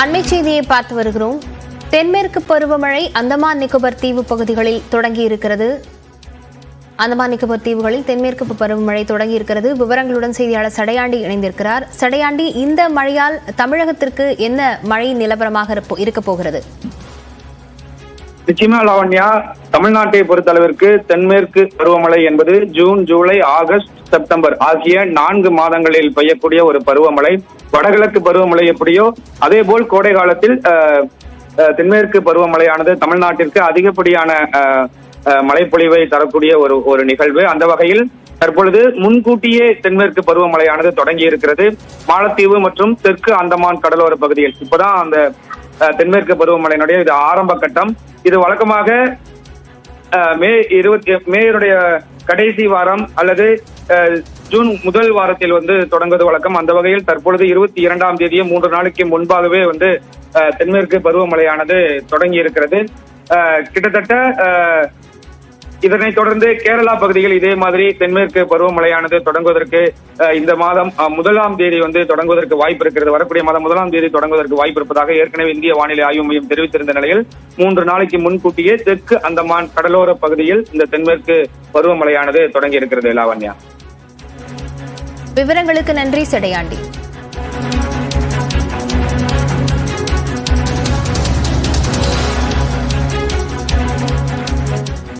அண்மை செய்தியை பார்த்து வருகிறோம். தென்மேற்கு பருவமழை அந்தமான் நிக்கோபர் தீவு பகுதிகளில் தொடங்கி இருக்கிறது அந்தமான் நிக்கோபர் தீவுகளில் தென்மேற்கு பருவமழை தொடங்கி இருக்கிறது விவரங்களுடன் செய்தியாளர் சடையாண்டி இணைந்திருக்கிறார். சடையாண்டி இந்த மழையால் தமிழகத்திற்கு என்ன மழை நிலவரமாக இருக்க போகிறது? நிச்சயமா லாவண்யா தமிழ்நாட்டை பொறுத்தளவிற்கு தென்மேற்கு பருவமழை என்பது ஜூன் ஜூலை ஆகஸ்ட் செப்டம்பர் ஆகிய நான்கு மாதங்களில் பெய்யக்கூடிய ஒரு பருவமழை. வடகிழக்கு பருவமழை எப்படியோ அதே போல் கோடை காலத்தில் அஹ், தென்மேற்கு பருவமழையானது தமிழ்நாட்டிற்கு அதிகப்படியான அஹ், மழைப்பொழிவை தரக்கூடிய ஒரு ஒரு நிகழ்வு. அந்த வகையில் தற்பொழுது முன்கூட்டியே தென்மேற்கு பருவமழையானது தொடங்கி இருக்கிறது மாலத்தீவு மற்றும் தெற்கு அந்தமான் கடலோர பகுதியில். இப்பதான் அந்த தென்மேற்கு பருவமழையினுடைய இது ஆரம்ப கட்டம். இது வழக்கமாக மே இருபத்தி மேயருடைய கடைசி வாரம் அல்லது ஜூன் முதல் வாரத்தில் வந்து தொடங்குவது வழக்கம். அந்த வகையில் தற்பொழுது இருபத்தி இரண்டாம் தேதியே மூன்று நாளைக்கு முன்பாகவே வந்து தென்மேற்கு பருவமழையானது தொடங்கி இருக்கிறது கிட்டத்தட்ட இதனைத் தொடர்ந்து கேரளா பகுதியில் இதே மாதிரி தென்மேற்கு பருவமழையானது தொடங்குவதற்கு இந்த மாதம் முதலாம் தேதி வந்து தொடங்குவதற்கு வாய்ப்பு இருக்கிறது. வரக்கூடிய மாதம் முதலாம் தேதி தொடங்குவதற்கு வாய்ப்பு இருப்பதாக ஏற்கனவே இந்திய வானிலை ஆய்வு மையம் தெரிவித்திருந்த நிலையில் மூன்று நாளைக்கு முன்கூட்டியே தெற்கு அந்தமான் கடலோர பகுதியில் இந்த தென்மேற்கு பருவமழையானது தொடங்கி இருக்கிறது லாவண்யா. விவரங்களுக்கு நன்றி சடையாண்டி.